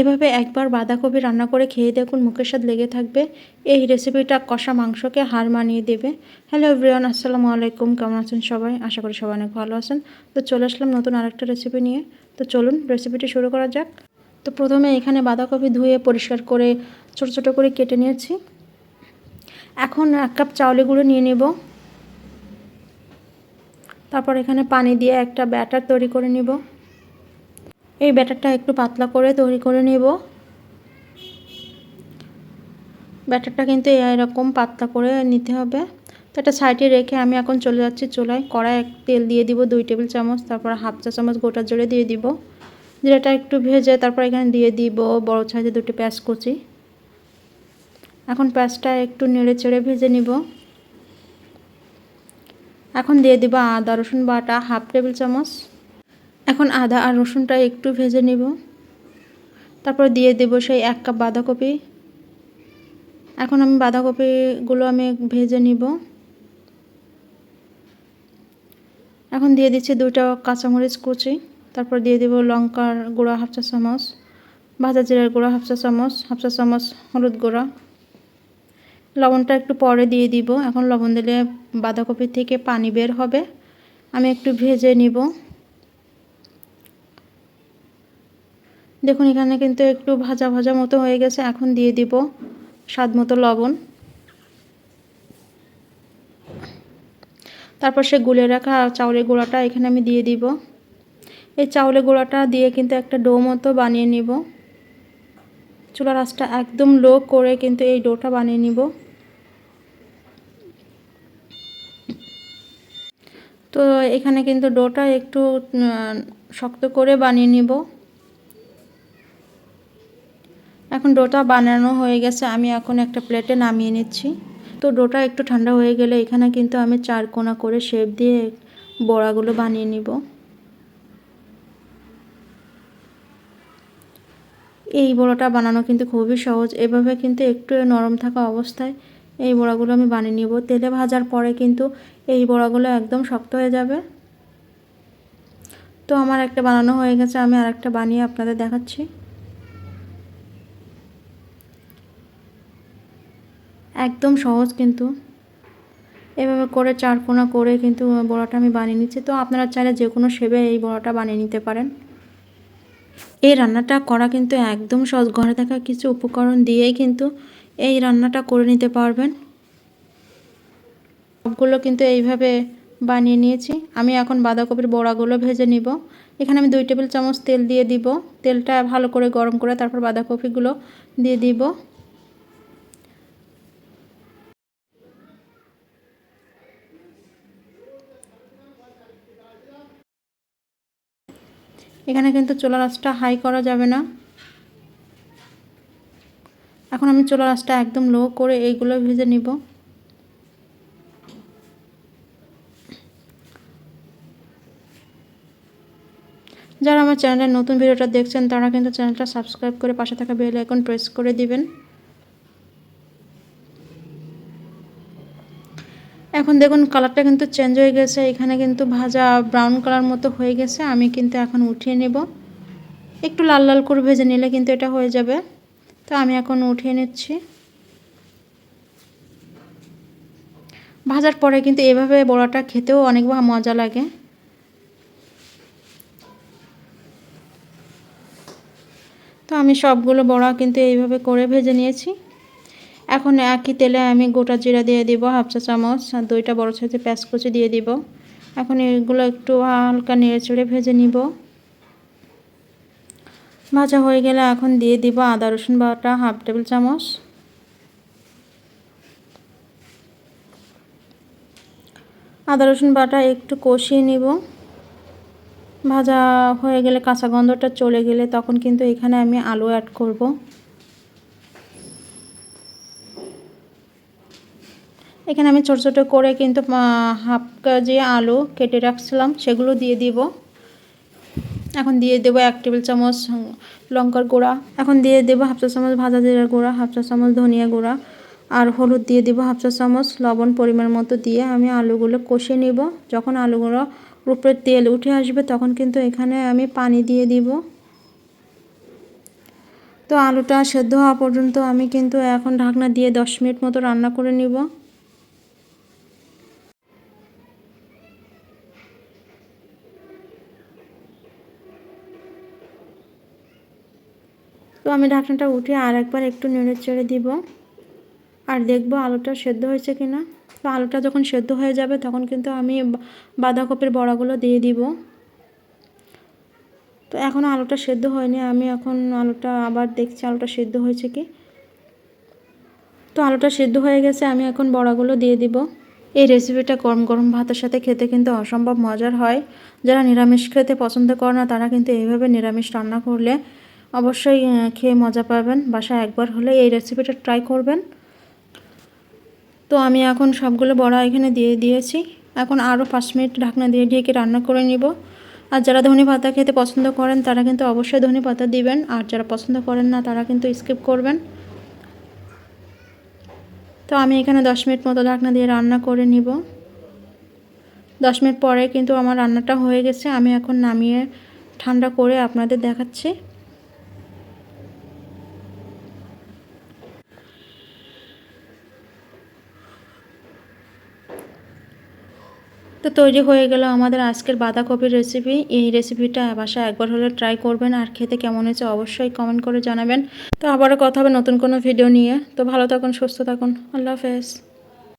এভাবে একবার বাঁধাকপি রান্না করে খেয়ে দেখুন মুখের স্বাদ লেগে থাকবে। এই রেসিপিটা কষা মাংসকে হার মানিয়ে দেবে। হ্যালো এভরিওয়ান আসসালামু আলাইকুম। কেমন আছেন সবাই? আশা করি সবাই অনেক ভালো আছেন। তো চলে আসলাম নতুন আরেকটা রেসিপি নিয়ে। তো চলুন রেসিপিটি শুরু করা যাক। তো প্রথমে এখানে বাঁধাকপি ধুয়ে পরিষ্কার করে ছোটো ছোটো করে কেটে নিয়েছি। এখন এক কাপ চাউলে গুঁড়ো নিয়ে নেব। তারপর এখানে পানি দিয়ে একটা ব্যাটার তৈরি করে নেব। এই ব্যাটারটা একটু পাতলা করে তৈরি করে নেব। ব্যাটারটা কিন্তু এরকম পাতলা করে নিতে হবে। তো একটা সাইডে রেখে আমি এখন চলে যাচ্ছি চুলায়। কড়াই এক তেল দিয়ে দিব দুই টেবিল চামচ, তারপর হাফ চা চামচ গোটা জলে দিয়ে দিব। যেটা একটু ভেজে তারপর এখানে দিয়ে দিব বড় সাইজে দুটো পেঁয়াজ কুচি। এখন পেঁয়াজটা একটু নেড়ে চেড়ে ভেজে নিব। এখন দিয়ে দিব আদা, রসুন বাটা, হাফ টেবিল চামচ। এখন আদা আর রসুনটা একটু ভেজে নেব। তারপর দিয়ে দেব সেই এক কাপ বাঁধাকপি। এখন আমি বাঁধাকপিগুলো আমি ভেজে নিব। এখন দিয়ে দিচ্ছি দুইটা কাঁচামরিচ কুচি। তারপর দিয়ে দেব লঙ্কার গুঁড়া হাফ চা চামচ, ভাজা জিরার গুঁড়া হাফ চা চামচ, হাফ চা চামচ হলুদ গুঁড়া। লবণটা একটু পরে দিয়ে দিব। এখন লবণ দিলে বাঁধাকপি থেকে পানি বের হবে। আমি একটু ভেজে নিব। দেখুন, এখানে কিন্তু একটু ভাজা ভাজা মতো হয়ে গেছে। এখন দিয়ে দিব স্বাদ মতো লবণ। তারপর সে গুলে রাখা চাউলের গোড়াটা এখানে আমি দিয়ে দিব। এই চাউলের গোড়াটা দিয়ে কিন্তু একটা ডো মতো বানিয়ে নিব। চুলার আঁচটা একদম লো করে কিন্তু এই ডোটা বানিয়ে নিব। তো এখানে কিন্তু ডোটা একটু শক্ত করে বানিয়ে নিব। এখন ডোটা বানানো হয়ে গেছে, আমি এখন একটা প্লেটে নামিয়ে নিচ্ছি। তো ডোটা একটু ঠান্ডা হয়ে গেলে এখানে কিন্তু আমি চার কোনা করে শেপ দিয়ে বড়াগুলো বানিয়ে নিব। এই বড়াটা বানানো কিন্তু খুবই সহজ। এভাবে কিন্তু একটু নরম থাকা অবস্থায় এই বড়াগুলো আমি বানিয়ে নিব। তেলে ভাজার পরে কিন্তু এই বড়াগুলো একদম শক্ত হয়ে যাবে। তো আমার একটা বানানো হয়ে গেছে, আমি আর একটা বানিয়ে আপনাদের দেখাচ্ছি। একদম সহজ কিন্তু। এভাবে করে চার কোনা করে কিন্তু বড়াটা আমি বানিয়ে নিচ্ছি। তো আপনারা চাইলে যে কোনো শেবে এই বড়াটা বানিয়ে নিতে পারেন। এই রান্নাটা করা কিন্তু একদম সহজ। ঘরে থাকা কিছু উপকরণ দিয়েই কিন্তু এই রান্নাটা করে নিতে পারবেন। সবগুলো কিন্তু এইভাবে বানিয়ে নিয়েছি। আমি এখন বাঁধাকপির বড়াগুলো ভেজে নিব। এখানে আমি দুই টেবিল চামচ তেল দিয়ে দিব। তেলটা ভালো করে গরম করে তারপর বাঁধাকপিগুলো দিয়ে দিব। এখানে কিন্তু চোলা রাসটা হাই করা যাবে না। এখন আমি চোলা রাসটা একদম লো করে এইগুলো ভেজে নিব। যারা আমার চ্যানেলের নতুন ভিডিওটা দেখছেন, তারা কিন্তু চ্যানেলটা সাবস্ক্রাইব করে পাশে থাকা বেল আইকন প্রেস করে দিবেন। এখন দেখুন কালারটা কিন্তু চেঞ্জ হয়ে গেছে, এখানে কিন্তু ভাজা ব্রাউন কালার মতো হয়ে গেছে, আমি কিন্তু এখন উঠিয়ে নেব। একটু লাল লাল করে ভেজে নিলে কিন্তু এটা হয়ে যাবে। তো আমি এখন উঠিয়ে নিচ্ছি। ভাজার পরে কিন্তু এভাবে বড়াটা খেতেও অনেক মজা লাগে। তো আমি সবগুলো বড়া কিন্তু এইভাবে করে ভেজে নিয়েছি। এখন একই তেলে আমি গোটা জিরা দিয়ে দিব, হাফ চা চামচ দুইটা বড় সাইজের পেঁয়াজ কুচি দিয়ে দিব। এখন এগুলো একটু হালকা নেড়ে চেড়ে ভেজে নিব। ভাজা হয়ে গেলে এখন দিয়ে দিব আদা, রসুন বাটা, হাফ টেবিল চামচ। আদা, রসুন বাটা একটু কষিয়ে নিব। ভাজা হয়ে গেলে কাঁচা গন্ধটা চলে গেলে তখন কিন্তু এখানে আমি আলু অ্যাড করব। এখানে আমি ছোটো ছোটো করে কিন্তু হাফ কেজি আলু কেটে রাখছিলাম, সেগুলো দিয়ে দিব। এখন দিয়ে দেবো এক টেবিল চামচ লঙ্কার গুঁড়া। এখন দিয়ে দেবো হাফ চা চামচ ভাজা জিরার গুঁড়া, হাফ চা চামচ ধনিয়া গুঁড়া। আর হলুদ দিয়ে দেবো হাফ চা চামচ লবণ পরিমাণ মতো দিয়ে আমি আলুগুলো কষে নিব। যখন আলুগুলো উপরে তেল উঠে আসবে, তখন কিন্তু এখানে আমি পানি দিয়ে দিব। তো আলুটা সেদ্ধ হওয়া পর্যন্ত আমি কিন্তু এখন ঢাকনা দিয়ে দশ মিনিট মতো রান্না করে নিব। তো আমি ঢাকনাটা উঠে আর একবার একটু নেড়ে চেড়ে দিব। আর দেখব আলুটা সেদ্ধ হয়েছে কি না তো আলুটা যখন সেদ্ধ হয়ে যাবে তখন কিন্তু আমি বাঁধাকপির বড়াগুলো দিয়ে দিব। তো এখন আলুটা সেদ্ধ হয়নি, আমি এখন আলুটা আবার দেখছি আলুটা সেদ্ধ হয়েছে কি। তো আলুটা সেদ্ধ হয়ে গেছে, আমি এখন বড়াগুলো দিয়ে দিব। এই রেসিপিটা গরম গরম ভাতের সাথে খেতে কিন্তু অসম্ভব মজার হয়। যারা নিরামিষ খেতে পছন্দ করে না, তারা কিন্তু এইভাবে নিরামিষ রান্না করলে অবশ্যই খেয়ে মজা পাবেন। বাসায় একবার হলে এই রেসিপিটা ট্রাই করবেন। তো আমি এখন সবগুলো বড়া এখানে দিয়ে দিয়েছি। এখন আরও পাঁচ মিনিট ঢাকনা দিয়ে ঢেকে রান্না করে নিব। আর যারা ধনে পাতা খেতে পছন্দ করেন, তারা কিন্তু অবশ্যই ধনে পাতা দিবেন। আর যারা পছন্দ করেন না, তারা কিন্তু স্কিপ করবেন। তো আমি এখানে দশ মিনিট মতো ঢাকনা দিয়ে রান্না করে নিব। দশ মিনিট পরে কিন্তু আমার রান্নাটা হয়ে গেছে। আমি এখন নামিয়ে ঠান্ডা করে আপনাদের দেখাচ্ছি। তো তৈরি হয়ে গেল আমাদের আজকের বাঁধাকপির রেসিপি এই রেসিপিটা বাসায় একবার হলে ট্রাই করবেন আর খেতে কেমন হয়েছে অবশ্যই কমেন্ট করে জানাবেন। তো আবারও কথা হবে নতুন কোনো ভিডিও নিয়ে। তো ভালো থাকুন, সুস্থ থাকুন। আল্লাহ হাফেজ।